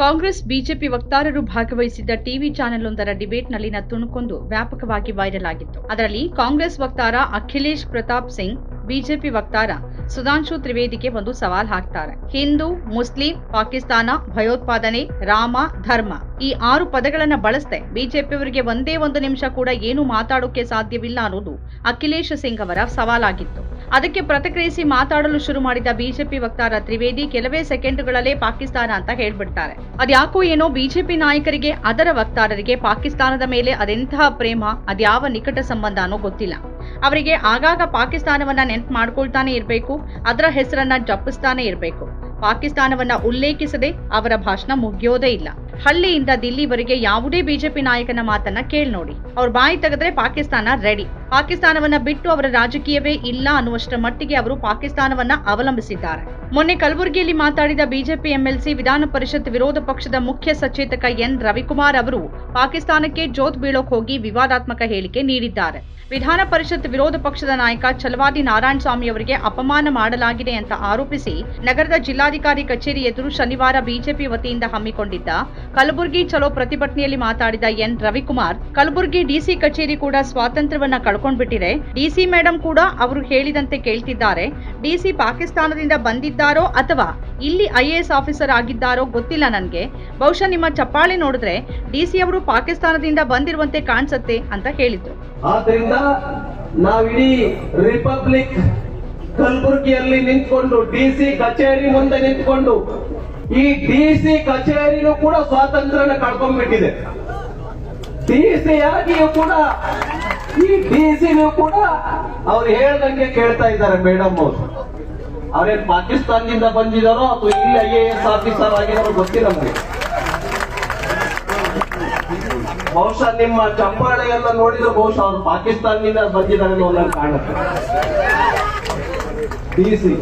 Congress, BJP ವಕ್ತಾರರು ಭಾಗವಹಿಸಿದ್ದ TV channel ಒಂದರ ಡಿಬೇಟ್ನಲ್ಲಿನ ತುಣುಕೊಂದು ವ್ಯಾಪಕವಾಗಿ ವೈರಲ್ ಆಗಿತ್ತು. ಅದರಲ್ಲಿ ಕಾಂಗ್ರೆಸ್ ವಕ್ತಾರ ಅಖಿಲೇಶ್ ಪ್ರತಾಪ್ ಸಿಂಗ್, ಬಿಜೆಪಿ ವಕ್ತಾರ ಸುಧಾಂಶು ತ್ರಿವೇದಿಗೆ ಒಂದು ಸವಾಲ್ ಹಾಕ್ತಾರೆ. ಹಿಂದೂ, ಮುಸ್ಲಿಂ, ಪಾಕಿಸ್ತಾನ, ಭಯೋತ್ಪಾದನೆ, ರಾಮ, ಧರ್ಮ ಈ ಆರು ಪದಗಳನ್ನ ಬಳಸದೆ ಬಿಜೆಪಿಯವರಿಗೆ ಒಂದೇ ಒಂದು ನಿಮಿಷ ಕೂಡ ಏನು ಮಾತಾಡೋಕೆ ಸಾಧ್ಯವಿಲ್ಲ ಅನ್ನೋದು ಅಖಿಲೇಶ್ ಸಿಂಗ್ ಅವರ ಸವಾಲಾಗಿತ್ತು. ಅದಕ್ಕೆ ಪ್ರತಿಕ್ರಿಯಿಸಿ ಮಾತಾಡಲು ಶುರು ಮಾಡಿದ ಬಿಜೆಪಿ ವಕ್ತಾರ ತ್ರಿವೇದಿ ಕೆಲವೇ ಸೆಕೆಂಡುಗಳಲ್ಲೇ ಪಾಕಿಸ್ತಾನ ಅಂತ ಹೇಳ್ಬಿಡ್ತಾರೆ. ಅದ್ಯಾಕೋ ಏನೋ ಬಿಜೆಪಿ ನಾಯಕರಿಗೆ, ಅದರ ವಕ್ತಾರರಿಗೆ ಪಾಕಿಸ್ತಾನದ ಮೇಲೆ ಅದೆಂತಹ ಪ್ರೇಮ, ಅದ್ಯಾವ ನಿಕಟ ಸಂಬಂಧ ಅನ್ನೋ ಗೊತ್ತಿಲ್ಲ. ಅವರಿಗೆ ಆಗಾಗ ಪಾಕಿಸ್ತಾನವನ್ನ ನೆನ್ಪು ಮಾಡ್ಕೊಳ್ತಾನೆ ಇರಬೇಕು, ಅದರ ಹೆಸರನ್ನ ಜಪ್ಪಿಸ್ತಾನೆ ಇರಬೇಕು. ಪಾಕಿಸ್ತಾನವನ್ನ ಉಲ್ಲೇಖಿಸದೆ ಅವರ ಭಾಷಣ ಮುಗಿಯೋದೇ ಇಲ್ಲ. ಹಳ್ಳಿಯಿಂದ ದಿಲ್ಲಿವರೆಗೆ ಯಾವುದೇ ಬಿಜೆಪಿ ನಾಯಕನ ಮಾತನ್ನ ಕೇಳಿ ನೋಡಿ. ಅವ್ರ ಬಾಯಿ ತೆಗೆದ್ರೆ ಪಾಕಿಸ್ತಾನ ರೆಡಿ ಪಾಕಿಸ್ತಾನವನ್ನ ಬಿಟ್ಟು ಅವರ ರಾಜಕೀಯವೇ ಇಲ್ಲ ಅನ್ನುವಷ್ಟರ ಮಟ್ಟಿಗೆ ಅವರು ಪಾಕಿಸ್ತಾನವನ್ನ ಅವಲಂಬಿಸಿದ್ದಾರೆ. ಮೊನ್ನೆ ಕಲಬುರಗಿಯಲ್ಲಿ ಮಾತಾಡಿದ ಬಿಜೆಪಿ ಎಂಎಲ್ಸಿ ವಿಧಾನ ಪರಿಷತ್ ವಿರೋಧ ಪಕ್ಷದ ಮುಖ್ಯ ಸಚೇತಕ ಎನ್ ರವಿಕುಮಾರ್ ಅವರು ಪಾಕಿಸ್ತಾನಕ್ಕೆ ಜೋತ್ ಬೀಳೋಕ್ ಹೋಗಿ ವಿವಾದಾತ್ಮಕ ಹೇಳಿಕೆ ನೀಡಿದ್ದಾರೆ. ವಿಧಾನ ಪರಿಷತ್ ವಿರೋಧ ಪಕ್ಷದ ನಾಯಕ ಛಲವಾದಿ ನಾರಾಯಣ ಸ್ವಾಮಿ ಅವರಿಗೆ ಅಪಮಾನ ಮಾಡಲಾಗಿದೆ ಅಂತ ಆರೋಪಿಸಿ ನಗರದ ಜಿಲ್ಲಾಧಿಕಾರಿ ಕಚೇರಿ ಎದುರು ಶನಿವಾರ ಬಿಜೆಪಿ ವತಿಯಿಂದ ಹಮ್ಮಿಕೊಂಡಿದ್ದ ಕಲಬುರಗಿ ಚಲೋ ಪ್ರತಿಭಟನೆಯಲ್ಲಿ ಮಾತಾಡಿದ ಎನ್. ರವಿಕುಮಾರ್, ಕಲಬುರಗಿ ಡಿಸಿ ಕಚೇರಿ ಕೂಡ ಸ್ವಾತಂತ್ರ್ಯವನ್ನ ಕಳ್ಕೊಂಡ್ಬಿಟ್ಟಿದೆ. ಡಿಸಿ ಮೇಡಂ ಕೂಡ ಅವರು ಹೇಳಿದಂತೆ ಕೇಳ್ತಿದ್ದಾರೆ. ಡಿಸಿ ಪಾಕಿಸ್ತಾನದಿಂದ ಬಂದಿದ್ದಾರೋ ಅಥವಾ ಇಲ್ಲಿ ಐಎಎಸ್ ಆಫೀಸರ್ ಆಗಿದ್ದಾರೋ ಗೊತ್ತಿಲ್ಲ ನನಗೆ. ಬಹುಶಃ ನಿಮ್ಮ ಚಪ್ಪಾಳೆ ನೋಡಿದ್ರೆ ಡಿಸಿ ಅವರು ಪಾಕಿಸ್ತಾನದಿಂದ ಬಂದಿರುವಂತೆ ಕಾಣಿಸುತ್ತೆ ಅಂತ ಹೇಳಿದ್ರು. ಆದ್ರಿಂದ ನಾವಿಡೀ ರಿಪಬ್ಲಿಕ್ ಕಲಬುರಗಿಯಲ್ಲಿ ನಿಂತ್ಕೊಂಡು ಡಿಸಿ ಕಚೇರಿ ಮುಂದೆ ನಿಂತ್ಕೊಂಡು ಈ ಡಿ ಸಿ ಕಚೇರಿನೂ ಕೂಡ ಸ್ವಾತಂತ್ರ್ಯನ ಕಳ್ಕೊಂಡ್ಬಿಟ್ಟಿದೆ. ಡಿಸಿ ಯಾಗಿಯೂ ಕೂಡ, ಈ ಡಿ ಸಿನೂ ಕೂಡ ಅವ್ರು ಹೇಳ್ದಂಗೆ ಕೇಳ್ತಾ ಇದ್ದಾರೆ ಮೇಡಮ್ ಅವರು. ಅವ್ರೇನ್ ಪಾಕಿಸ್ತಾನದಿಂದ ಬಂದಿದಾರೋ ಅಥವಾ ಇಲ್ಲಿ ಐ ಎ ಎಸ್ ಆಫೀಸರ್ ಆಗಿದಾರೋ ಗೊತ್ತಿಲ್ಲ ನಮಗೆ. ಬಹುಶಃ ನಿಮ್ಮ ಎಲ್ಲ ನೋಡಿದ್ರೆ ಬಹುಶಃ ಅವ್ರು ಪಾಕಿಸ್ತಾನದಿಂದ ಬಂದಿದ್ದಾರೆ ಅನ್ನೋ ಕಾಣುತ್ತೆ ಕಾಣುತ್ತೆ ಡಿಸಿ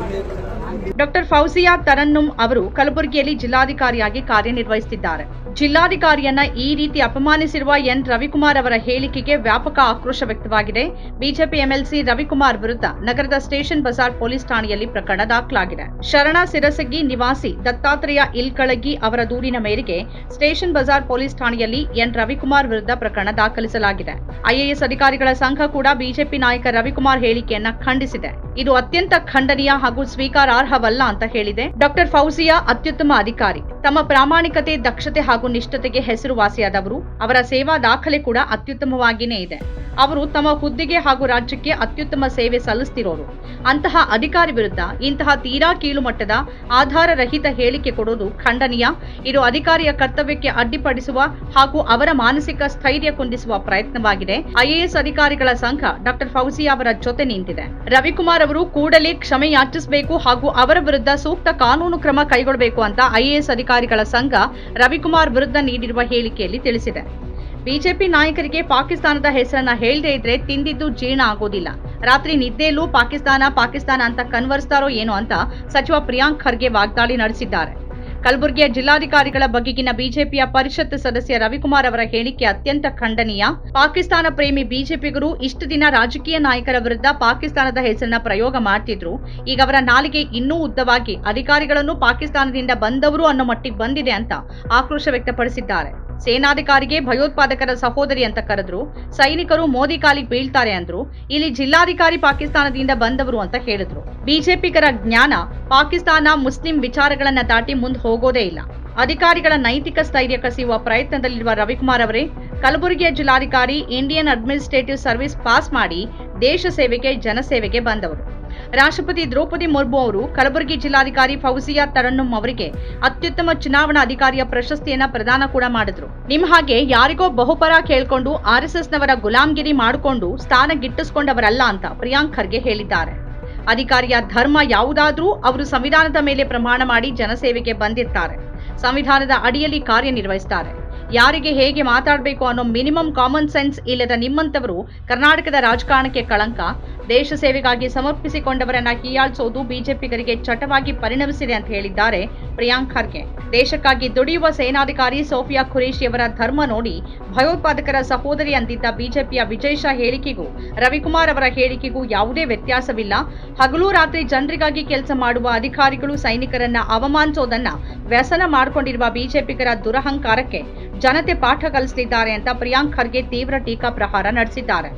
ಡಾಕ್ಟರ್ ಫೌಸಿಯಾ ತರನ್ನುಮ್ ಅವರು ಕಲಬುರಗಿಯಲ್ಲಿ ಜಿಲ್ಲಾಧಿಕಾರಿಯಾಗಿ ಕಾರ್ಯನಿರ್ವಹಿಸುತ್ತಿದ್ದಾರೆ. ಜಿಲ್ಲಾಧಿಕಾರಿಯನ್ನ ಈ ರೀತಿ ಅಪಮಾನಿಸಿರುವ ಎನ್. ರವಿಕುಮಾರ್ ಅವರ ಹೇಳಿಕೆಗೆ ವ್ಯಾಪಕ ಆಕ್ರೋಶ ವ್ಯಕ್ತವಾಗಿದೆ. ಬಿಜೆಪಿ ಎಂಎಲ್ಸಿ ರವಿಕುಮಾರ್ ವಿರುದ್ಧ ನಗರದ ಸ್ಟೇಷನ್ ಬಜಾರ್ ಪೊಲೀಸ್ ಠಾಣೆಯಲ್ಲಿ ಪ್ರಕರಣ ದಾಖಲಾಗಿದೆ. ಶರಣ ಸಿರಸಗಿ ನಿವಾಸಿ ದತ್ತಾತ್ರೇಯ ಇಲ್ಕಳಗಿ ಅವರ ದೂರಿನ ಮೇರೆಗೆ ಸ್ಟೇಷನ್ ಬಜಾರ್ ಪೊಲೀಸ್ ಠಾಣೆಯಲ್ಲಿ ಎನ್. ರವಿಕುಮಾರ್ ವಿರುದ್ಧ ಪ್ರಕರಣ ದಾಖಲಿಸಲಾಗಿದೆ. ಐಎಎಸ್ ಅಧಿಕಾರಿಗಳ ಸಂಘ ಕೂಡ ಬಿಜೆಪಿ ನಾಯಕ ರವಿಕುಮಾರ್ ಹೇಳಿಕೆಯನ್ನ ಖಂಡಿಸಿದೆ. ಇದು ಅತ್ಯಂತ ಖಂಡನೀಯ ಹಾಗೂ ಸ್ವೀಕಾರಾರ್ಹವಲ್ಲ ಅಂತ ಹೇಳಿದೆ. ಡಾಕ್ಟರ್ ಫೌಸಿಯಾ ಅತ್ಯುತ್ತಮ ಅಧಿಕಾರಿ. ತಮ್ಮ ಪ್ರಾಮಾಣಿಕತೆ, ದಕ್ಷತೆ ಹಾಗೂ ನಿಷ್ಠತೆಗೆ ಹೆಸರುವಾಸಿಯಾದವರು, ಅವರ ಸೇವಾ ದಾಖಲೆ ಕೂಡ ಅತ್ಯುತ್ತಮವಾಗಿಯೇ ಇದೆ. ಅವರು ತಮ್ಮ ಹುದ್ದೆಗೆ ಹಾಗೂ ರಾಜ್ಯಕ್ಕೆ ಅತ್ಯುತ್ತಮ ಸೇವೆ ಸಲ್ಲಿಸ್ತಿರೋರು. ಅಂತಹ ಅಧಿಕಾರಿ ವಿರುದ್ಧ ಇಂತಹ ತೀರಾ ಕೀಳು ಮಟ್ಟದ ಆಧಾರ ರಹಿತ ಹೇಳಿಕೆ ಕೊಡೋದು ಖಂಡನೀಯ. ಇದು ಅಧಿಕಾರಿಯ ಕರ್ತವ್ಯಕ್ಕೆ ಅಡ್ಡಿಪಡಿಸುವ ಹಾಗೂ ಅವರ ಮಾನಸಿಕ ಸ್ಥೈರ್ಯ ಕುಂದಿಸುವ ಪ್ರಯತ್ನವಾಗಿದೆ. ಐಎಎಸ್ ಅಧಿಕಾರಿಗಳ ಸಂಘ ಡಾಕ್ಟರ್ ಫೌಸಿ ಅವರ ಜೊತೆ ನಿಂತಿದೆ. ರವಿಕುಮಾರ್ ಅವರು ಕೂಡಲೇ ಕ್ಷಮೆ ಯಾಚಿಸಬೇಕು ಹಾಗೂ ಅವರ ವಿರುದ್ಧ ಸೂಕ್ತ ಕಾನೂನು ಕ್ರಮ ಕೈಗೊಳ್ಳಬೇಕು ಅಂತ ಐಎಎಸ್ ಅಧಿಕಾರಿಗಳ ಸಂಘ ರವಿಕುಮಾರ್ ವಿರುದ್ಧ ನೀಡಿರುವ ಹೇಳಿಕೆಯಲ್ಲಿ ತಿಳಿಸಿದೆ. ಬಿಜೆಪಿ ನಾಯಕರಿಗೆ ಪಾಕಿಸ್ತಾನದ ಹೆಸರನ್ನ ಹೇಳದೇ ಇದ್ರೆ ತಿಂದಿದ್ದು ಜೀರ್ಣ ಆಗೋದಿಲ್ಲ. ರಾತ್ರಿ ನಿದ್ದೆಯಲ್ಲೂ ಪಾಕಿಸ್ತಾನ ಪಾಕಿಸ್ತಾನ ಅಂತ ಕನ್ವರ್ಸ್ತಾರೋ ಏನೋ ಅಂತ ಸಚಿವ ಪ್ರಿಯಾಂಕ್ ಖರ್ಗೆ ವಾಗ್ದಾಳಿ ನಡೆಸಿದ್ದಾರೆ. ಕಲಬುರಗಿಯ ಜಿಲ್ಲಾಧಿಕಾರಿಗಳ ಬಗೆಗಿನ ಬಿಜೆಪಿಯ ಪರಿಷತ್ ಸದಸ್ಯ ರವಿಕುಮಾರ್ ಅವರ ಹೇಳಿಕೆ ಅತ್ಯಂತ ಖಂಡನೀಯ. ಪಾಕಿಸ್ತಾನ ಪ್ರೇಮಿ ಬಿಜೆಪಿಗರು ಇಷ್ಟು ದಿನ ರಾಜಕೀಯ ನಾಯಕರ ವಿರುದ್ಧ ಪಾಕಿಸ್ತಾನದ ಹೆಸರಿನ ಪ್ರಯೋಗ ಮಾಡ್ತಿದ್ರು. ಈಗ ಅವರ ನಾಲಿಗೆ ಇನ್ನೂ ಉದ್ದವಾಗಿ ಅಧಿಕಾರಿಗಳನ್ನು ಪಾಕಿಸ್ತಾನದಿಂದ ಬಂದವರು ಅನ್ನೋ ಮಟ್ಟಿಗೆ ಬಂದಿದೆ ಅಂತ ಆಕ್ರೋಶ ವ್ಯಕ್ತಪಡಿಸಿದ್ದಾರೆ. ಸೇನಾಧಿಕಾರಿಗೆ ಭಯೋತ್ಪಾದಕರ ಸಹೋದರಿ ಅಂತ ಕರೆದ್ರು, ಸೈನಿಕರು ಮೋದಿ ಕಾಲಿಗೆ ಬೀಳ್ತಾರೆ ಅಂದ್ರು, ಇಲ್ಲಿ ಜಿಲ್ಲಾಧಿಕಾರಿ ಪಾಕಿಸ್ತಾನದಿಂದ ಬಂದವರು ಅಂತ ಹೇಳಿದ್ರು. ಬಿಜೆಪಿಗರ ಜ್ಞಾನ ಪಾಕಿಸ್ತಾನ ಮುಸ್ಲಿಂ ವಿಚಾರಗಳನ್ನ ದಾಟಿ ಮುಂದೆ ಹೋಗೋದೇ ಇಲ್ಲ. ಅಧಿಕಾರಿಗಳ ನೈತಿಕ ಸ್ಥೈರ್ಯ ಕಸಿಯುವ ಪ್ರಯತ್ನದಲ್ಲಿರುವ ರವಿಕುಮಾರ್ ಅವರೇ, ಕಲಬುರಗಿಯ ಜಿಲ್ಲಾಧಿಕಾರಿ, ಇಂಡಿಯನ್ ಅಡ್ಮಿನಿಸ್ಟ್ರೇಟಿವ್ ಸರ್ವಿಸ್ ಪಾಸ್ ಮಾಡಿ ದೇಶ ಸೇವೆಗೆ, ಜನಸೇವೆಗೆ ಬಂದವರು. ರಾಷ್ಟ್ರಪತಿ ದ್ರೌಪದಿ ಮುರ್ಮು ಅವರು ಕಲಬುರಗಿ ಜಿಲ್ಲಾಧಿಕಾರಿ ಫೌಸಿಯಾ ತರನ್ನುಮ್ ಅವರಿಗೆ ಅತ್ಯುತ್ತಮ ಚುನಾವಣಾ ಅಧಿಕಾರಿಯ ಪ್ರಶಸ್ತಿಯನ್ನ ಪ್ರದಾನ ಕೂಡ ಮಾಡಿದ್ರು. ನಿಮ್ ಹಾಗೆ ಯಾರಿಗೋ ಬಹುಪರ ಕೇಳ್ಕೊಂಡು ಆರ್ಎಸ್ಎಸ್ನವರ ಗುಲಾಮ್ಗಿರಿ ಮಾಡಿಕೊಂಡು ಸ್ಥಾನ ಗಿಟ್ಟಿಸ್ಕೊಂಡವರಲ್ಲ ಅಂತ ಪ್ರಿಯಾಂಕ್ ಖರ್ಗೆ ಹೇಳಿದ್ದಾರೆ. ಅಧಿಕಾರಿಯ ಧರ್ಮ ಯಾವುದಾದ್ರೂ ಅವರು ಸಂವಿಧಾನದ ಮೇಲೆ ಪ್ರಮಾಣ ಮಾಡಿ ಜನಸೇವೆಗೆ ಬಂದಿರ್ತಾರೆ. ಸಂವಿಧಾನದ ಅಡಿಯಲ್ಲಿ ಕಾರ್ಯನಿರ್ವಹಿಸ್ತಾರೆ. ಯಾರಿಗೆ ಹೇಗೆ ಮಾತಾಡಬೇಕು ಅನ್ನೋ ಮಿನಿಮಮ್ ಕಾಮನ್ ಸೆನ್ಸ್ ಇಲ್ಲದ ನಿಮ್ಮಂಥವರು ಕರ್ನಾಟಕದ ರಾಜಕಾರಣಕ್ಕೆ ಕಳಂಕ. ದೇಶ ಸೇವೆಗಾಗಿ ಸಮರ್ಪಿಸಿಕೊಂಡವರನ್ನ ಹೀಯಾಳಿಸೋದು ಬಿಜೆಪಿಗರಿಗೆ ಚಟವಾಗಿ ಪರಿಣಮಿಸಿದೆ ಅಂತ ಹೇಳಿದ್ದಾರೆ. ಪ್ರಿಯಾಂಕ್ ಖರ್ಗೆ. ದೇಶಕ್ಕಾಗಿ ದುಡಿಯುವ ಸೇನಾಧಿಕಾರಿ ಸೋಫಿಯಾ ಖುರೇಶಿಯವರ ಧರ್ಮ ನೋಡಿ ಭಯೋತ್ಪಾದಕರ ಸಹೋದರಿ ಅಂದಿದ್ದ ಬಿಜೆಪಿಯ ವಿಜಯ್ ಶಾ ಹೇಳಿಕೆಗೂ, ರವಿಕುಮಾರ್ ಅವರ ಹೇಳಿಕೆಗೂ ಯಾವುದೇ ವ್ಯತ್ಯಾಸವಿಲ್ಲ. ಹಗಲು ರಾತ್ರಿ ಜನರಿಗಾಗಿ ಕೆಲಸ ಮಾಡುವ ಅಧಿಕಾರಿಗಳು ಸೈನಿಕರನ್ನ ಅವಮಾನಿಸೋದನ್ನ ವ್ಯಸನ ಮಾಡಿಕೊಂಡಿರುವ ಬಿಜೆಪಿಗರ ದುರಹಂಕಾರಕ್ಕೆ ಜನತೆ ಪಾಠ ಕಲಿಸಲಿದ್ದಾರೆ ಅಂತ ಪ್ರಿಯಾಂಕ್ ಖರ್ಗೆ ತೀವ್ರ ಟೀಕಾ ಪ್ರಹಾರ ನಡೆಸಿದ್ದಾರೆ.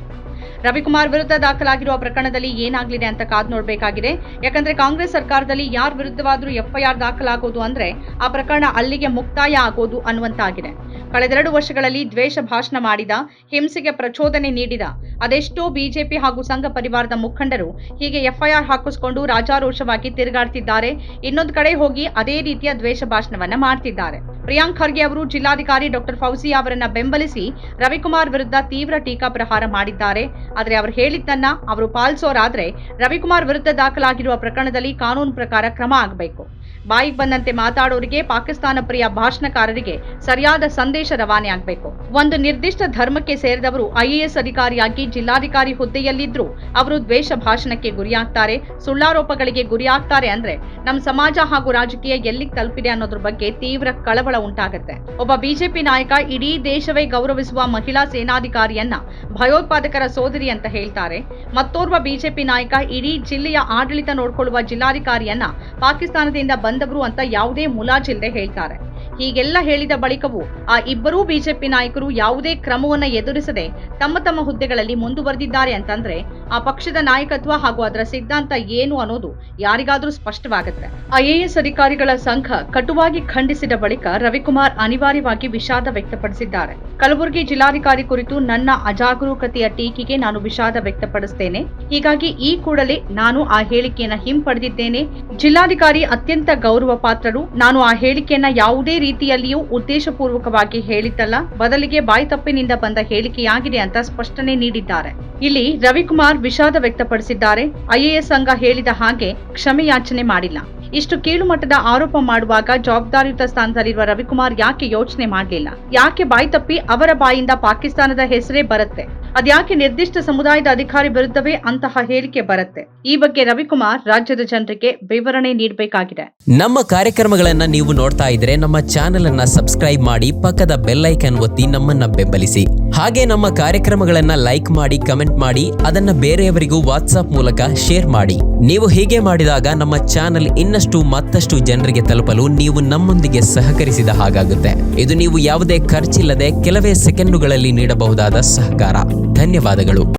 ರವಿಕುಮಾರ್ ವಿರುದ್ಧ ದಾಖಲಾಗಿರುವ ಪ್ರಕರಣದಲ್ಲಿ ಏನಾಗಲಿದೆ ಅಂತ ಕಾದು ನೋಡಬೇಕಾಗಿದೆ. ಯಾಕಂದ್ರೆ ಕಾಂಗ್ರೆಸ್ ಸರ್ಕಾರದಲ್ಲಿ ಯಾರ ವಿರುದ್ಧವಾದರೂ ಎಫ್ಐಆರ್ ದಾಖಲಾಗೋದು ಅಂದ್ರೆ ಆ ಪ್ರಕರಣ ಅಲ್ಲಿಗೆ ಮುಕ್ತಾಯ ಆಗೋದು ಅನ್ನುವಂತಾಗಿದೆ. ಕಳೆದೆರಡು ವರ್ಷಗಳಲ್ಲಿ ದ್ವೇಷ ಭಾಷಣ ಮಾಡಿದ, ಹಿಂಸೆಗೆ ಪ್ರಚೋದನೆ ನೀಡಿದ, ಅದೆಷ್ಟೋ ಬಿಜೆಪಿ ಹಾಗೂ ಸಂಘ ಪರಿವಾರದ ಮುಖಂಡರು ಹೀಗೆ ಎಫ್ಐಆರ್ ಹಾಕಿಸಿಕೊಂಡು ರಾಜಾರೋಷವಾಗಿ ತಿರುಗಾಡ್ತಿದ್ದಾರೆ. ಇನ್ನೊಂದು ಕಡೆ ಹೋಗಿ ಅದೇ ರೀತಿಯ ದ್ವೇಷ ಭಾಷಣವನ್ನ ಮಾಡ್ತಿದ್ದಾರೆ. ಪ್ರಿಯಾಂಕ್ ಖರ್ಗೆ ಅವರು ಜಿಲ್ಲಾಧಿಕಾರಿ ಡಾಕ್ಟರ್ ಫೌಸಿ ಅವರನ್ನ ಬೆಂಬಲಿಸಿ ರವಿಕುಮಾರ್ ವಿರುದ್ಧ ತೀವ್ರ ಟೀಕಾ ಪ್ರಹಾರ ಮಾಡಿದ್ದಾರೆ. ಆದರೆ ಅವರು ಹೇಳಿದ್ದನ್ನ ಅವರು ಪಾಲಿಸೋರಾದ್ರೆ ರವಿಕುಮಾರ್ ವಿರುದ್ಧ ದಾಖಲಾಗಿರುವ ಪ್ರಕರಣದಲ್ಲಿ ಕಾನೂನು ಪ್ರಕಾರ ಕ್ರಮ ಆಗಬೇಕು. ಬಾಯಿಗೆ ಬಂದಂತೆ ಮಾತಾಡೋರಿಗೆ ಪಾಕಿಸ್ತಾನ ಪ್ರಿಯ ಭಾಷಣಕಾರರಿಗೆ ಸರಿಯಾದ ಸಂದೇಶ ರವಾನೆ ಆಗಬೇಕು. ಒಂದು ನಿರ್ದಿಷ್ಟ ಧರ್ಮಕ್ಕೆ ಸೇರಿದವರು ಐಎಎಸ್ ಅಧಿಕಾರಿಯಾಗಿ ಜಿಲ್ಲಾಧಿಕಾರಿ ಹುದ್ದೆಯಲ್ಲಿದ್ರು ಅವರು ದ್ವೇಷ ಭಾಷಣಕ್ಕೆ ಗುರಿಯಾಗ್ತಾರೆ, ಸುಳ್ಳಾರೋಪಗಳಿಗೆ ಗುರಿಯಾಗ್ತಾರೆ ಅಂದ್ರೆ ನಮ್ಮ ಸಮಾಜ ಹಾಗೂ ರಾಜಕೀಯ ಎಲ್ಲಿಗೆ ತಲುಪಿದೆ ಅನ್ನೋದ್ರ ಬಗ್ಗೆ ತೀವ್ರ ಕಳವಳ ಉಂಟಾಗುತ್ತೆ. ಒಬ್ಬ ಬಿಜೆಪಿ ನಾಯಕ ಇಡೀ ದೇಶವೇ ಗೌರವಿಸುವ ಮಹಿಳಾ ಸೇನಾಧಿಕಾರಿಯನ್ನ ಭಯೋತ್ಪಾದಕರ ಸೋದರಿ ಅಂತ ಹೇಳ್ತಾರೆ. ಮತ್ತೋರ್ವ ಬಿಜೆಪಿ ನಾಯಕ ಇಡೀ ಜಿಲ್ಲೆಯ ಆಡಳಿತ ನೋಡ್ಕೊಳ್ಳುವ ಜಿಲ್ಲಾಧಿಕಾರಿಯನ್ನ ಪಾಕಿಸ್ತಾನದಿಂದ ಬಂದವರು ಅಂತ ಯಾವುದೇ ಮುಲಾಜಿಲ್ಲದೆ ಹೇಳ್ತಾರೆ. ಹೀಗೆಲ್ಲ ಹೇಳಿದ ಬಳಿಕವೂ ಆ ಇಬ್ಬರೂ ಬಿಜೆಪಿ ನಾಯಕರು ಯಾವುದೇ ಕ್ರಮವನ್ನ ಎದುರಿಸದೆ ತಮ್ಮ ತಮ್ಮ ಹುದ್ದೆಗಳಲ್ಲಿ ಮುಂದುವರೆದಿದ್ದಾರೆ ಅಂತಂದ್ರೆ ಆ ಪಕ್ಷದ ನಾಯಕತ್ವ ಹಾಗೂ ಅದರ ಸಿದ್ಧಾಂತ ಏನು ಅನ್ನೋದು ಯಾರಿಗಾದ್ರೂ ಸ್ಪಷ್ಟವಾಗುತ್ತೆ ಐಎಎಸ್ ಅಧಿಕಾರಿಗಳ ಸಂಘ ಕಟುವಾಗಿ ಖಂಡಿಸಿದ ಬಳಿಕ ರವಿಕುಮಾರ್ ಅನಿವಾರ್ಯವಾಗಿ ವಿಷಾದ ವ್ಯಕ್ತಪಡಿಸಿದ್ದಾರೆ. ಕಲಬುರಗಿ ಜಿಲ್ಲಾಧಿಕಾರಿ ಕುರಿತು ನನ್ನ ಅಜಾಗರೂಕತೆಯ ಟೀಕೆಗೆ ನಾನು ವಿಷಾದ ವ್ಯಕ್ತಪಡಿಸುತ್ತೇನೆ ಹೀಗಾಗಿ ಈ ಕೂಡಲೇ ನಾನು ಆ ಹೇಳಿಕೆಯನ್ನ ಹಿಂಪಡೆದಿದ್ದೇನೆ. ಜಿಲ್ಲಾಧಿಕಾರಿ ಅತ್ಯಂತ ಗೌರವ ಪಾತ್ರರು. ನಾನು ಆ ಹೇಳಿಕೆಯನ್ನ ಯಾವುದೇ ರೀತಿಯಲ್ಲಿಯೂ ಉದ್ದೇಶಪೂರ್ವಕವಾಗಿ ಹೇಳಿದ್ದಲ್ಲ. ಬದಲಿಗೆ ಬಾಯ್ತಪ್ಪಿನಿಂದ ಬಂದ ಹೇಳಿಕೆಯಾಗಿದೆ ಅಂತ ಸ್ಪಷ್ಟನೆ ನೀಡಿದ್ದಾರೆ. ಇಲ್ಲಿ ರವಿಕುಮಾರ್ ವಿಷಾದ ವ್ಯಕ್ತಪಡಿಸಿದ್ದಾರೆ. ಐಎಎಸ್ ಸಂಘ ಹೇಳಿದ ಹಾಗೆ ಕ್ಷಮೆಯಾಚನೆ ಮಾಡಿಲ್ಲ. ಇಷ್ಟು ಕೀಳುಮಟ್ಟದ ಆರೋಪ ಮಾಡುವಾಗ ಜವಾಬ್ದಾರಿಯುತ ಸ್ಥಾನದಲ್ಲಿರುವ ರವಿಕುಮಾರ್ ಯಾಕೆ ಯೋಚನೆ ಮಾಡಲಿಲ್ಲ? ಯಾಕೆ ಬಾಯಿ ತಪ್ಪಿ ಅವರ ಬಾಯಿಂದ ಪಾಕಿಸ್ತಾನದ ಹೆಸರೇ ಬರುತ್ತೆ? ಅದ್ಯಾಕೆ ನಿರ್ದಿಷ್ಟ ಸಮುದಾಯದ ಅಧಿಕಾರಿ ವಿರುದ್ಧವೇ ಅಂತಹ ಹೇಳಿಕೆ ಬರುತ್ತೆ. ಈ ಬಗ್ಗೆ ರವಿಕುಮಾರ್ ರಾಜ್ಯದ ಜನರಿಗೆ ವಿವರಣೆ ನೀಡಬೇಕಾಗಿದೆ. ನಮ್ಮ ಕಾರ್ಯಕ್ರಮಗಳನ್ನ ನೀವು ನೋಡ್ತಾ ಇದ್ರೆ ನಮ್ಮ ಚಾನೆಲ್ ಅನ್ನ ಸಬ್ಸ್ಕ್ರೈಬ್ ಮಾಡಿ ಪಕ್ಕದ ಬೆಲ್ ಐಕನ್ ಒತ್ತಿ ನಮ್ಮನ್ನ ಬೆಂಬಲಿಸಿ. ಹಾಗೆ ನಮ್ಮ ಕಾರ್ಯಕ್ರಮಗಳನ್ನ ಲೈಕ್ ಮಾಡಿ, ಕಮೆಂಟ್ ಮಾಡಿ, ಅದನ್ನ ಬೇರೆಯವರಿಗೂ ವಾಟ್ಸ್ಆಪ್ ಮೂಲಕ ಶೇರ್ ಮಾಡಿ. ನೀವು ಹೀಗೆ ಮಾಡಿದಾಗ ನಮ್ಮ ಚಾನೆಲ್ ಇನ್ನಷ್ಟು ಮತ್ತಷ್ಟು ಜನರಿಗೆ ತಲುಪಲು ನೀವು ನಮ್ಮೊಂದಿಗೆ ಸಹಕರಿಸಿದ ಹಾಗಾಗುತ್ತೆ. ಇದು ನೀವು ಯಾವುದೇ ಖರ್ಚಿಲ್ಲದೆ ಕೆಲವೇ ಸೆಕೆಂಡುಗಳಲ್ಲಿ ನೀಡಬಹುದಾದ ಸಹಕಾರ. ಧನ್ಯವಾದಗಳು.